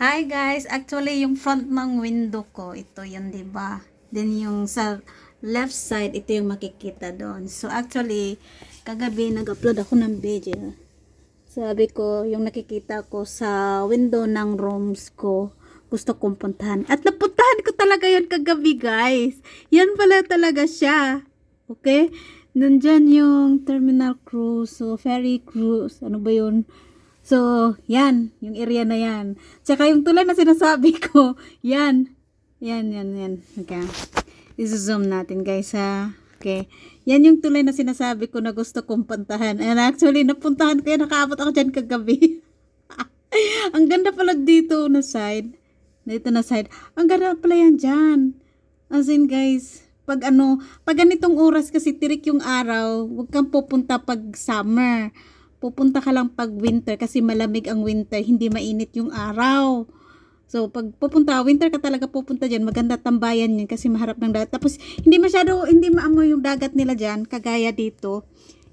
Hi guys, actually yung front ng window ko, ito yun, 'di ba? Then yung sa left side, ito yung makikita doon. So actually, kagabi nag-upload ako ng video. Sabi ko, yung nakikita ko sa window ng rooms ko, gusto kong puntahan. At napuntahan ko talaga yan kagabi, guys. Yan pala talaga siya. Okay? Nandyan yung terminal cruise, so ferry cruise, ano ba yun? So, yan, yung area na yan. Tsaka yung tulay na sinasabi ko, yan. Yan, yan, yan. Okay. I-zoom natin, guys, ha. Okay. Yan yung tulay na sinasabi ko na gusto kong puntahan. And actually, napuntahan ko yan. Nakaabot ako dyan kagabi. Ang ganda pala dito na side. Dito na side. Ang ganda pala yan dyan. As in, guys, pag ano, pag ganitong oras kasi tirik yung araw, huwag kang pupunta pag summer. Pupunta ka lang pag winter kasi malamig ang winter, hindi mainit yung araw. So, pag pupunta, winter ka talaga pupunta dyan, maganda tambayan yun kasi maharap ng dagat. Tapos, hindi masyado, hindi maamoy yung dagat nila dyan, kagaya dito.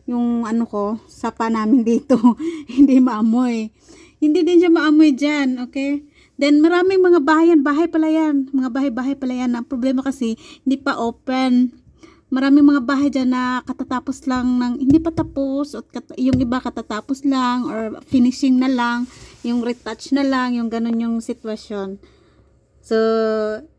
Yung ano ko, sapa namin dito, hindi maamoy. Hindi din siya maamoy dyan, okay? Then, maraming mga bahayan, bahay pala yan. Mga bahay-bahay pala yan. Ang problema kasi, hindi pa open maraming mga bahay dyan na katatapos lang ng, hindi pa tapos, at kat, yung iba katatapos lang, or finishing na lang, yung retouch na lang, yung ganun yung sitwasyon. So,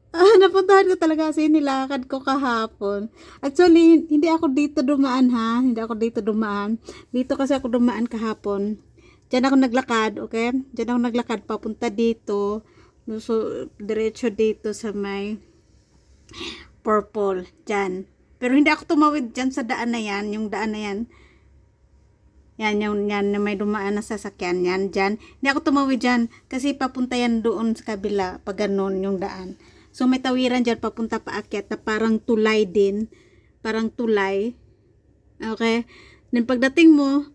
ah, napuntahan ko talaga kasi nilakad ko kahapon. Actually, hindi ako dito dumaan ha, hindi ako dito dumaan. Dito kasi ako dumaan kahapon. Diyan ako naglakad, okay? Diyan ako naglakad papunta dito. So, diretso dito sa may purple. Diyan. Pero hindi ako tumawid dyan sa daan na yan, yung daan na yan. Yan, yung yan, na may dumaan na sasakyan yan, dyan. Hindi ako tumawid dyan, kasi papunta yan doon sa kabila, pag ganun yung daan. So, may tawiran dyan, papunta paakyat, na parang tulay din. Parang tulay. Okay? Then, pagdating mo,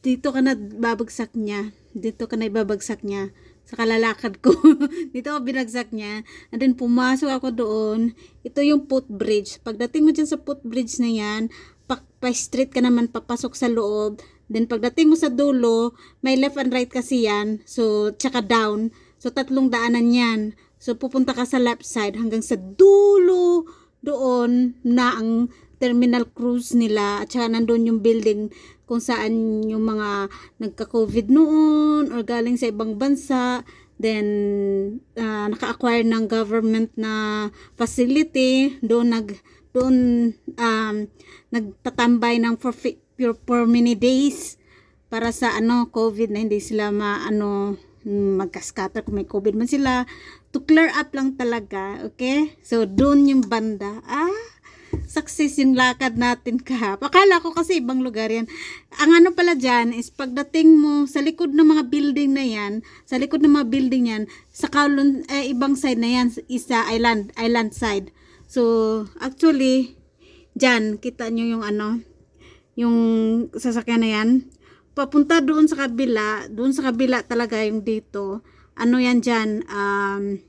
dito ka na babagsak niya. Dito ka na ibabagsak niya sa kalalakad ko. Dito ako binagsak niya. And then pumasok ako doon. Ito yung footbridge. Pagdating mo dyan sa footbridge na yan, pa, pa straight ka naman papasok sa loob. Then pagdating mo sa dulo, may left and right kasi yan. So, tsaka down. So, tatlong daanan yan. So, pupunta ka sa left side hanggang sa dulo doon na ang terminal cruise nila at saka nandun yung building kung saan yung mga nagka-COVID noon or galing sa ibang bansa. Then uh, naka-acquire ng government na facility. Doon nag doon um, nagtatambay ng for, for, many days para sa ano COVID na hindi sila maano magkaskatter kung may COVID man sila. To clear up lang talaga okay? So doon yung banda. Ah success yung lakad natin ka. Akala ko kasi ibang lugar yan. Ang ano pala dyan is pagdating mo sa likod ng mga building na yan, sa likod ng mga building yan, sa kaulon, eh, ibang side na yan, isa island, island side. So, actually, dyan, kita nyo yung ano, yung sasakyan na yan. Papunta doon sa kabila, doon sa kabila talaga yung dito. Ano yan dyan, um,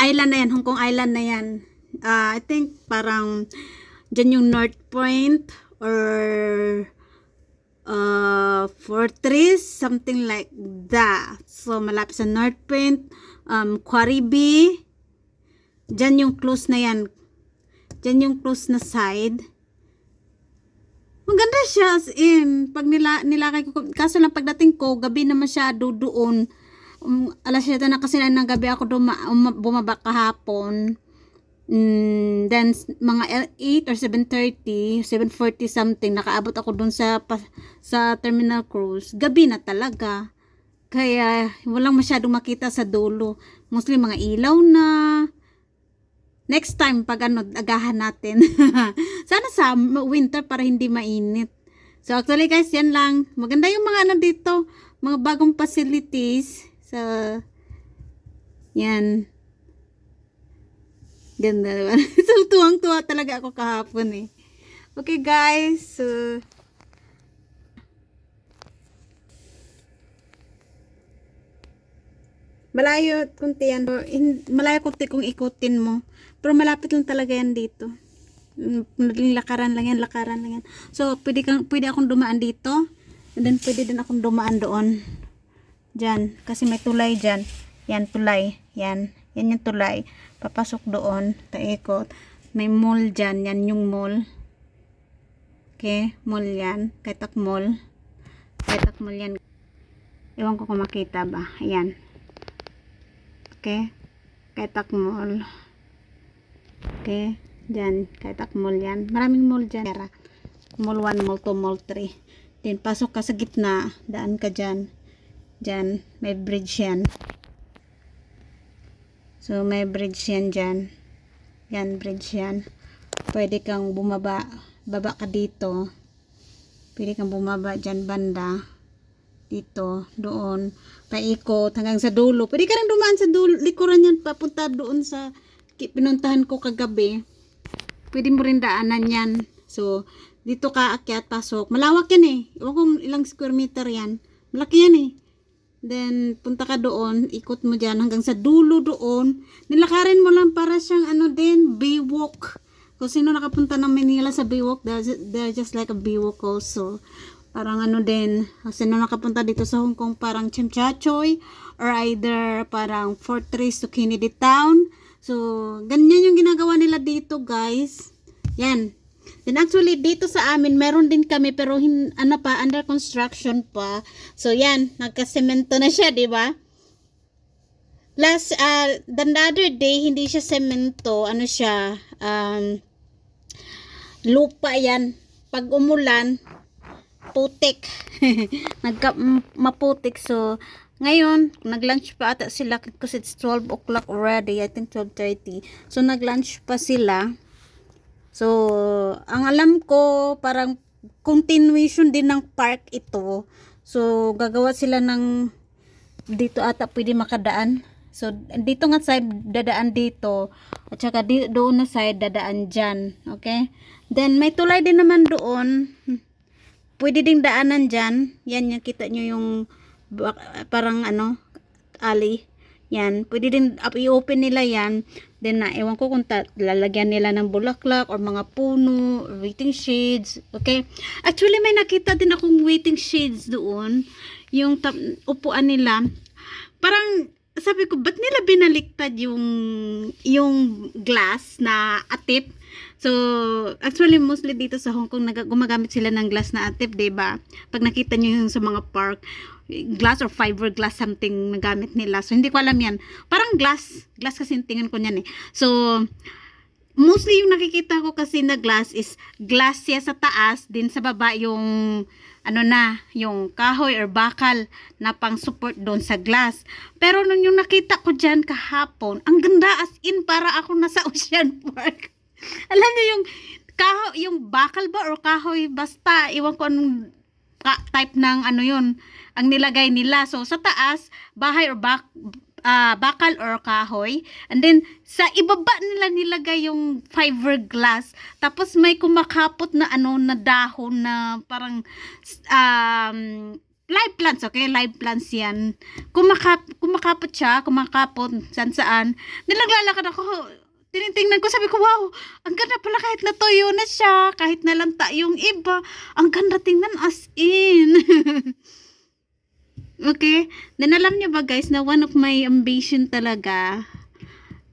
island na yan, Hong Kong Island na yan uh, I think parang dyan yung North Point or uh, Fortress, something like that. So, malapit sa North Point, um, Quarry Bay, dyan yung close na yan. Dyan yung close na side. Maganda siya as in. Pag nila, nilakay ko, kaso lang pagdating ko, gabi na masyado doon. Um, alas 7 na kasi ng gabi ako duma, um, bumaba kahapon. Mm, then mga 8 or 7:30, 7:40 something nakaabot ako dun sa sa Terminal Cruise. Gabi na talaga. Kaya walang masyadong makita sa dulo. Mostly mga ilaw na. Next time pag ano agahan natin. Sana sa winter para hindi mainit. So actually guys, yan lang. Maganda yung mga ano dito, mga bagong facilities sa yan. Ganda naman. so, tuwang-tuwa talaga ako kahapon eh. Okay guys, so... Malayo kunti yan. Malayo kunti kung ikutin mo. Pero malapit lang talaga yan dito. Naging lakaran lang yan, lakaran lang yan. So, pwede, kang, pwede akong dumaan dito. And then, pwede din akong dumaan doon. Diyan. Kasi may tulay dyan. Yan, tulay. Yan. Yan yung tulay. Papasok doon. Taikot. May mall dyan. Yan yung mall. Okay. Mall yan. Kaitak mall. Kaitak mall yan. Ewan ko kung makita ba. Ayan. Okay. Kaitak mall. Okay. Dyan. Kaitak mall yan. Maraming mall dyan. Mall 1, mall 2, mall 3. Then, pasok ka sa gitna. Daan ka dyan. Dyan. May bridge yan. So, may bridge yan dyan. Yan, bridge yan. Pwede kang bumaba. Baba ka dito. Pwede kang bumaba dyan banda. Dito, doon. Paikot hanggang sa dulo. Pwede ka rin dumaan sa dulo. Likuran yan. Papunta doon sa pinuntahan ko kagabi. Pwede mo rin daanan yan. So, dito ka akyat, pasok. Malawak yan eh. Ewan kung ilang square meter yan. Malaki yan eh. Then, punta ka doon, ikot mo dyan hanggang sa dulo doon. Nilakarin mo lang para siyang ano din, Baywalk. Kung sino nakapunta ng Manila sa Baywalk, they're, they're just like a Baywalk also. Parang ano din, sino nakapunta dito sa Hong Kong, parang Chimchachoy, or either parang Fortress to Kennedy Town. So, ganyan yung ginagawa nila dito, guys. Yan. Then actually dito sa amin meron din kami pero hin, ano pa under construction pa. So yan, nagka-semento na siya, 'di ba? Last uh, the other day hindi siya semento, ano siya um lupa yan. Pag umulan, putik. Nagka maputik so ngayon, nag-lunch pa ata sila kasi it's 12 o'clock already. I think 12.30. So, nag-lunch pa sila. So, ang alam ko, parang continuation din ng park ito. So, gagawa sila ng dito ata pwede makadaan. So, dito nga side, dadaan dito. At saka doon na side, dadaan dyan. Okay? Then, may tulay din naman doon. Pwede ding daanan dyan. Yan, yung kita nyo yung parang ano, alley. Yan. Pwede din up- i-open nila yan. Then, na, ewan ko kung lalagyan nila ng bulaklak or mga puno, waiting shades. Okay? Actually, may nakita din akong waiting shades doon. Yung upuan nila. Parang, sabi ko, ba't nila binaliktad yung, yung glass na atip? So, actually, mostly dito sa Hong Kong, gumagamit sila ng glass na atip, ba Pag nakita nyo yung sa mga park, glass or fiberglass something na gamit nila. So, hindi ko alam yan. Parang glass. Glass kasi tingin ko niyan eh. So, mostly yung nakikita ko kasi na glass is glass siya sa taas, din sa baba yung ano na, yung kahoy or bakal na pang support doon sa glass. Pero nung yung nakita ko dyan kahapon, ang ganda as in para ako nasa Ocean Park. Alam niyo yung kahoy, yung bakal ba or kahoy, basta, iwan ko anong ka- type ng ano yun, ang nilagay nila. So, sa taas, bahay or bak, ah, bakal or kahoy. And then, sa ibaba nila nilagay yung fiberglass. Tapos, may kumakapot na ano, na dahon na parang, um, live plants, okay? Live plants yan. Kumakap, kumakapot siya, kumakapot, saan saan. Nilaglalakad ako, tinitingnan ko, sabi ko, wow, ang ganda pala kahit natuyo na siya, kahit nalanta yung iba, ang ganda tingnan as in. okay? Then alam niyo ba guys, na one of my ambition talaga,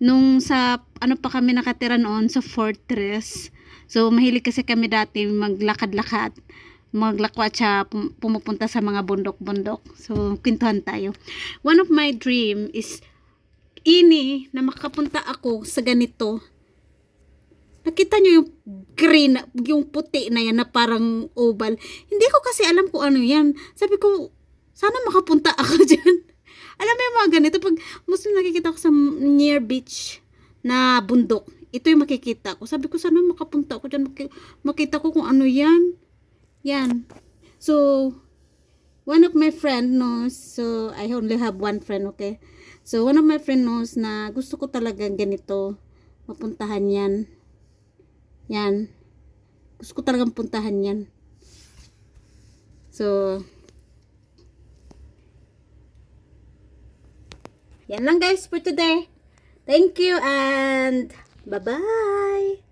nung sa, ano pa kami nakatira noon, sa fortress. So, mahilig kasi kami dati maglakad-lakad maglakwat siya, pum- pumupunta sa mga bundok-bundok. So, kwintuhan tayo. One of my dream is ini na makapunta ako sa ganito. Nakita nyo yung green, yung puti na yan na parang oval. Hindi ko kasi alam kung ano yan. Sabi ko, sana makapunta ako dyan. alam mo yung mga ganito, pag Muslim nakikita ko sa near beach na bundok, ito yung makikita ko. Sabi ko, sana makapunta ako dyan, maki- makita ko kung ano yan. Yan. So, one of my friend knows, so I only have one friend, okay? So, one of my friend knows na gusto ko talaga ganito, mapuntahan yan. Yan. Gusto ko talagang puntahan yan. So, yan lang guys for today. Thank you and bye-bye!